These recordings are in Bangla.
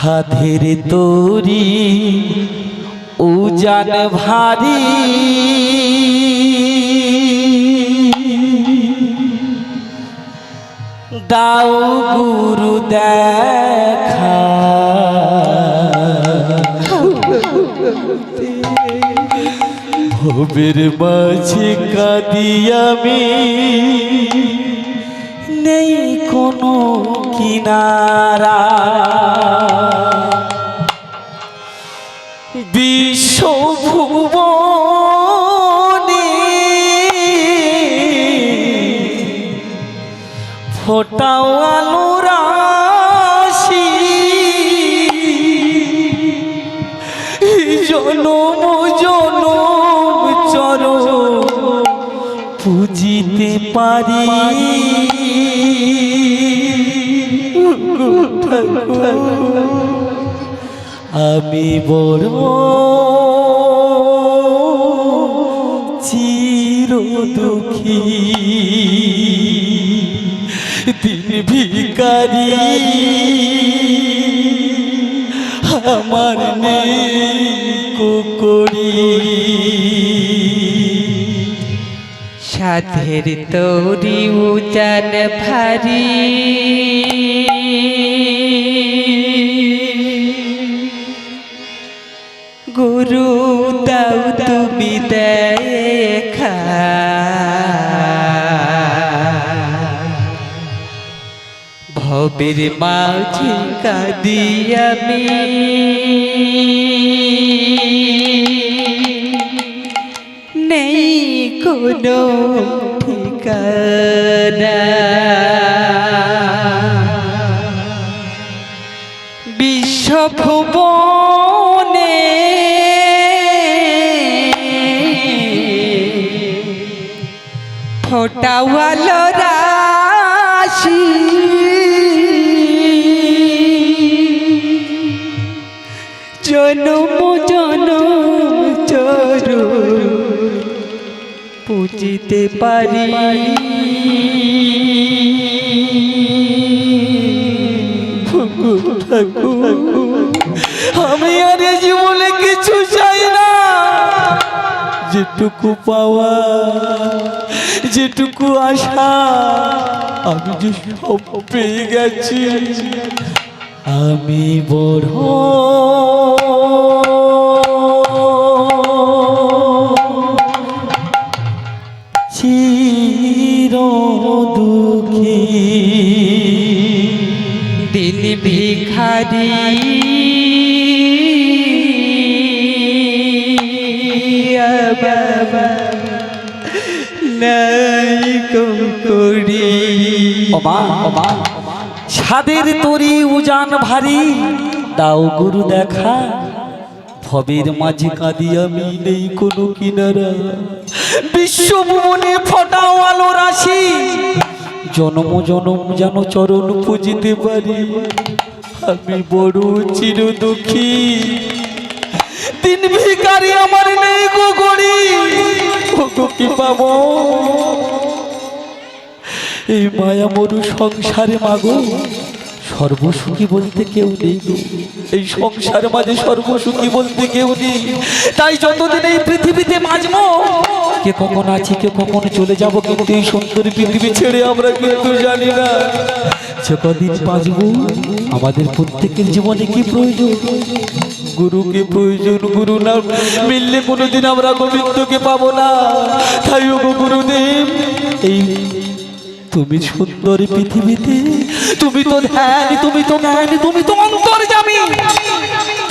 সাধের তোরি উজান ভারী। দাও গুরু দেখা। ভবের মাঝে কাঁদি আমি। নেই কোনো কিনারা। বিশ্বভুবনে ফোটাও আলো রাশি। জনম জনম চর পুজিতে পারি। আমি বড় চির দুঃখী দিন ভিকারি আমার নেই কুকুরি। সাধের তরি উজান ভারী। ভবের মাঝে কাঁদি আমি। নেই কোনো ঠিকানা। বিশ্বভুবনে ফোটাওয়ালো রাশি। পারি। আমি আর জীবনে কিছু চাই না। যেটুকু পাওয়া, যেটুকু আশা, আমি যে সব পেয়ে গেছি। আমি বড় ভিখারি বাবা নাই করি। ওমা ওমা। ছাদের তরি উজান ভারী। দাও গুরু দেখা। ভবের মাঝে কাঁদি আমি নেই কোনো কিনারা। বিশ্বভুবনে ফটাও আলো রাশি। জনম জনম যেন চরণ পুজিতে পারি। আমি বড় চির দুঃখী। দিন ভিকারি আমার নেই গো গড়ি। কি পাবো? এই মায়া মরু সংসারে মাগো। সর্বসুখী বলতে কেউ নেই। এই সংসার মাঝে সর্বসুখী বলতে কেউ নেই। তাই যতদিন এই পৃথিবীতে বাঁচবো কে কখন আছি, কে কখন চলে যাব কিন্তু এই সুন্দর পৃথিবী ছেড়ে আমরা কিন্তু জানি না। যে কদিন বাঁচবো আমাদের প্রত্যেকের জীবনে কি প্রয়োজন? গুরুকে প্রয়োজন, গুরু না মিললে কোনোদিন আমরা গোবিন্দকে পাবো না। তাই গুরুদেব, এই তুমি সুন্দর পৃথিবীতে, তুমি তো ধ্যান, তুমি তো জ্ঞান, তুমি তো অন্তর জামি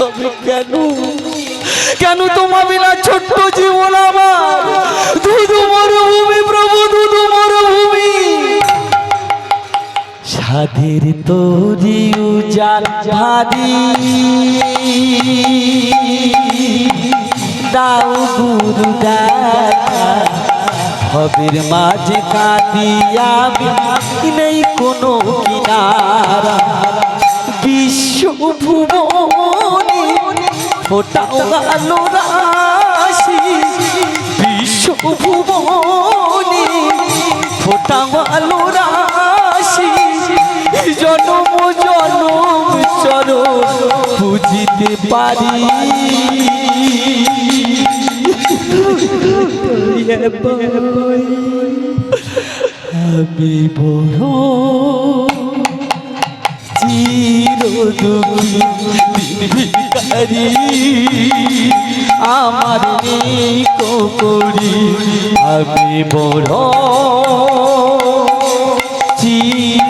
তবে কেন? কেন তোমার বিনা ছোট্ট জীবন আমার? দুধু মরুভূমি প্রভু, দুধু মরুভূমি। সাধের তরি উজান ভারী। দাও গুরু দেখা হবের মাঝে কাঁদিয়া নেই কোনো কিনারা। বিশ্বভুবনে ফোটাও আলো রাশি। বিশ্বভুবনে ফোটাও আলো রাশি। জনম জনম চরণ বুঝিতে পারি। আমি বড় চির আমার করি আমি বড়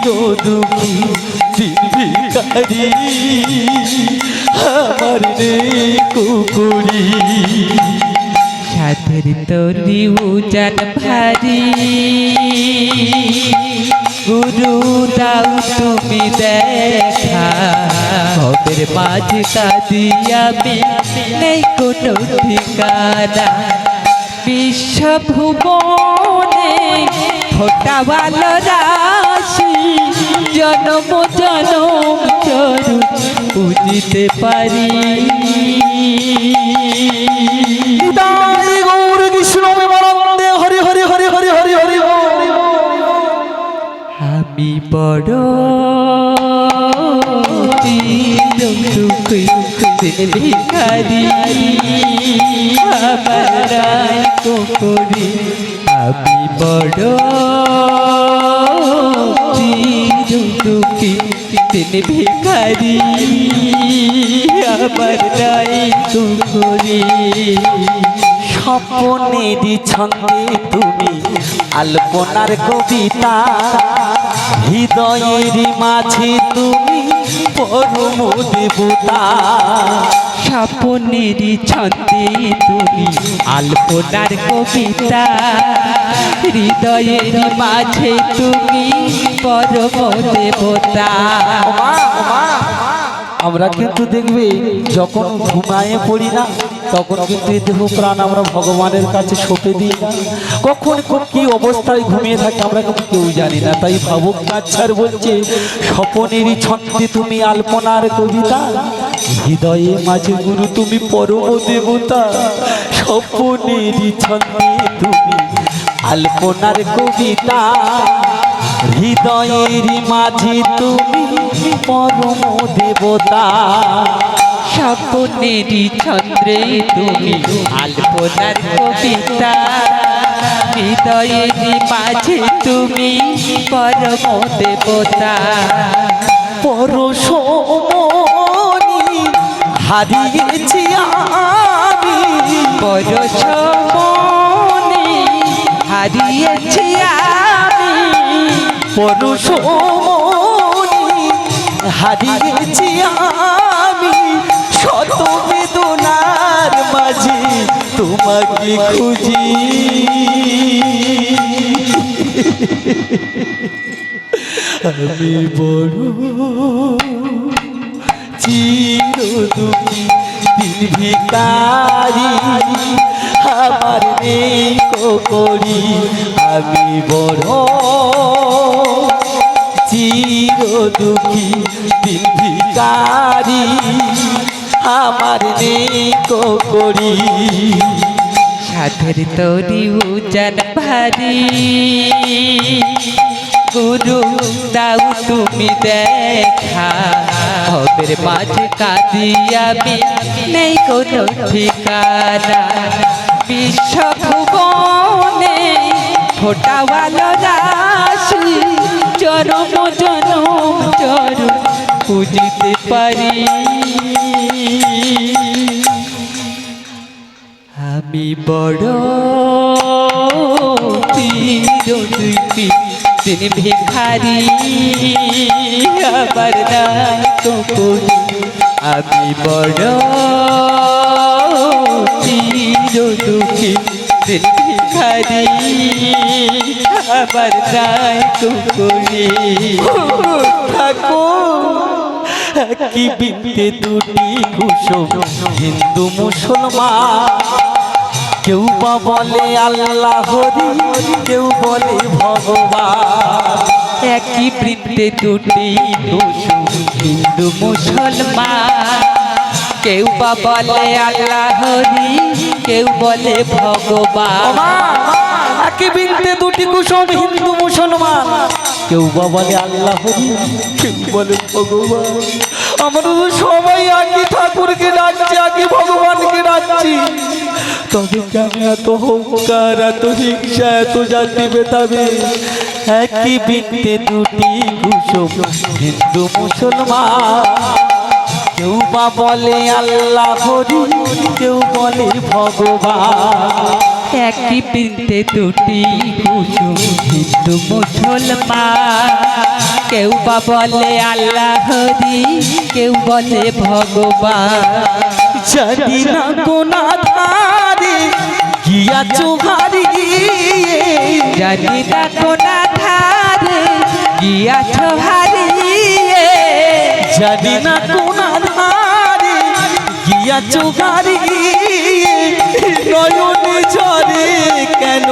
দুঃখী ভিখারি আমার নেই করি সাধের তরি উজান ভারি। গুরু দাও তুমি দেখা খবর মাঝ কাদিয়াবি নেই কোনো ঠিকানা। বিশ্বভুবনে ফোটাওয়াল রাশি জনম জনম চরু বুঝিতে পারি। গৌর কৃষ্ণ বিমলানন্দে হরি হরি হরি হরি হরি হরি আমি বড় আমি বড় দুঃখী তিনি ভিখারি আমার নাই করি স্বপনেরই ছন্দে তুমি আলপনার কবিতা হৃদয়ের মাঝে তুমি পরম দেবতা স্বপনেরই ছন্দে তুমি আলপনার কবিতা। হৃদয়ের মাঝে তুমি পরম দেবতা। আমরা কিন্তু দেখবে যখন ঘুমায়ে পড়ি না তখন কিন্তু দেহ প্রাণ আমরা ভগবানের কাছে সঁপে দিই না। কখন কি অবস্থায় ঘুমিয়ে থাকি আমরা কিন্তু কেউ জানি না। তাই ভাবুক কাচ্ছার বলছে, স্বপনেরই ছন্দে তুমি আলপনার কবিতা, হৃদয়ে মাঝে গুরু তুমি পরম দেবতা, স্বপনেরই ছন্দে তুমি আলপনার কবিতা হৃদয়ের মাঝে তুমি পরম দেবতা। স্বপনেরই ছন্দ্রে তুমি আলপনার কবিতা। হৃদয়ের মাঝে তুমি পরম দেবতা পরশমণি হারিয়েছি আমি। পরশমনে হারিয়েছি আমি। পরশমণি হারিয়েছি আমি। শত বেদনার মাঝে তোমাকে খুঁজি। আমি বড় চির দুঃখী দিন ভিকারি, আমার নেই করি। আমি বড় চির দুঃখী দিন আমার নেই করি। সাধের তরি উজান ভারি। গুরু, দাও তুমি দেখা। খবর মাঝে কাদিয়াবি নেই কোনো ঠিকানা। বিশ্বভুবনে ফোটাওয়াল রাশি, চরম জনম চরু বুঝিতে পারি। বড় তিরোপি তিনি ভিখারি, আবার তো করি। আমি বড় তিরোপি তিনি ভিখারি, আবার তো করি। ঠাকুর কি বিদ্যে দুটি কুসুম, হিন্দু মুসলমান কেউ বা বলে আল্লাহ হরি কেউ বলে ভগবান। একই বৃত্তে দুটি দুষু হিন্দু মুসলমান। কেউ বা বলে আল্লাহ হরি কেউ বলে ভগবান। একই বিদ্যে দুটি কুসুম হিন্দু মুসলমান। কেউ বা বলে আল্লাহ হরি কেউ বলে ভগবান। আমরা সবাই একই ঠাকুরকে ডাকছি একই ভগবানকে ডাকছি। তবে কেন এত অহংকার এত হিংসা, এত জাতি বেতাবে একই বৃত্তে দুটি কুসুম, হিন্দু, মুসলমান। কেউ বা বলে আল্লাহ হরি, কেউ বলে ভগবান। একই বৃন্তে দুটি কুসুম, হিন্দু, মুসলমান। কেউ বা বলে আল্লাহ হরি, কেউ বলে ভগবান। জানি না কোনা ধারে গিয়া চোহারি জানি না কোনা ধারে গিয়াছ হারিয়ে জানি না কোনা ধারে গিয়া চোহারি নয়নে ঝরে কেন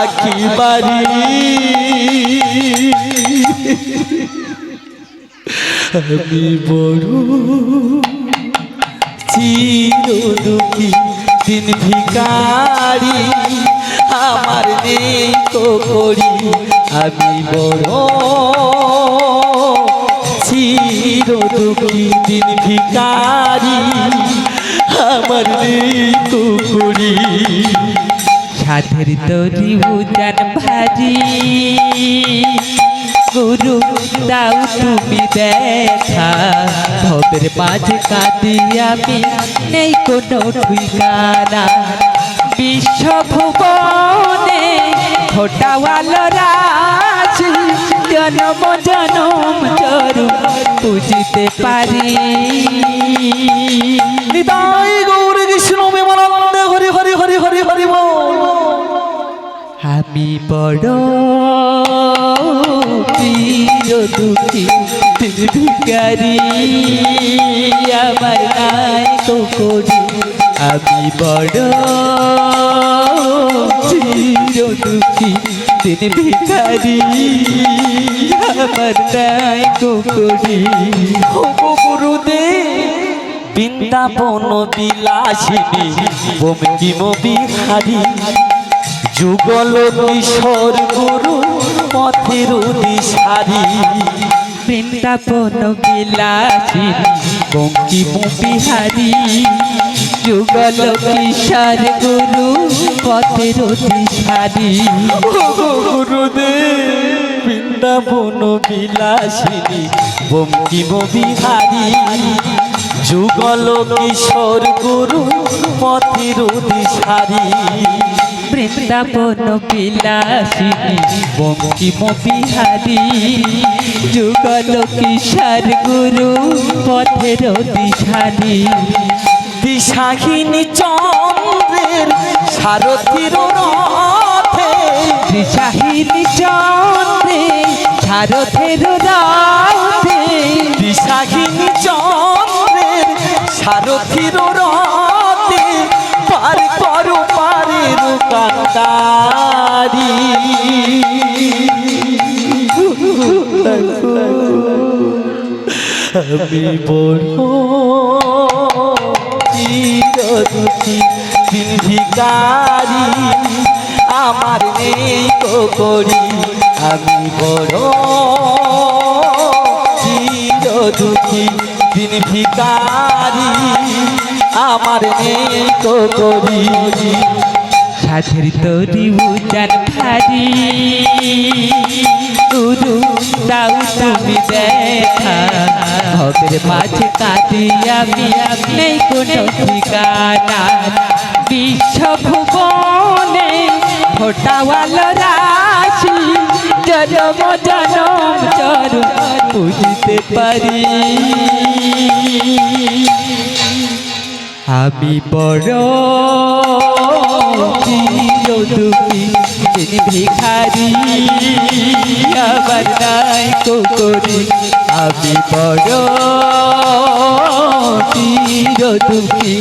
আখি বাড়ি? আমি বড়, চির দুঃখী। দিন ভিকারি আমার নেই তো করি, আমি বড় চির দুঃখী দিন ভিকারি আমার নেই তো করি। সাধের তরি উজান ভাজি, গুরু দাও তুমি দেখা। ভবের মাঝে কাঁদি আমি নেই কোনো ঠিকানা। বিশ্বভুবনে ঘটাওয়াল রাশি জনম জনম চরু বুঝিতে পারি। নিতাই গৌর কৃষ্ণ বিমানন্দ হরি হরি হরি হরি হরি আমি বড় দুঃখী ভিকারি আমার নাই তো করি আমি বড় চির দুঃখী দিন ভিকারি আমার নাই তো করি গুরুদেব, বৃন্দাবন বিলাসিনী বমকিম বিহারী যুগল কিশোর গুরু পথের দিশারি বৃন্দাবন বিলাসী বঙ্কিম বিহারী যুগল কিশোর গুরু পথের দিশারি গুরুদেব বৃন্দাবন বিলাসিনী বঙ্কিম বিহারী যুগল কিশোর গুরু পথের দিশারি বৃন্দাবন বিলাসী বঙ্কিম বিহারী যুগল কিশোর গুরু পথের দিশারি। দিশাহীন চন্দ্রের সারথির রথে দিশাহীন চন্দ্রে সারথের রাতে দিশাহীন চন্দ্রের সারথির রথে পার করো পারের কান্দারি। আমি আমার নেই করি আমি বড় চিরদুখী দিন ভিকারি আমার নেই করি সাধের তরি উজান ভারি গুরু দাও তুমি দেখা। ভবের মাঝে কাঁদি আমি নেই কোনো ঠিকানা। বিশ্বভুবনে ফোটাওয়াল রাশি, জনম জনম চর বুঝতে পারি। আমি বড় দুঃখী যিনি ভিখারি? আবার নাই তো আমি বড় দুঃখী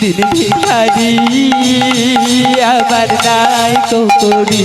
যিনি ভিখারি? আবার নাই তো করি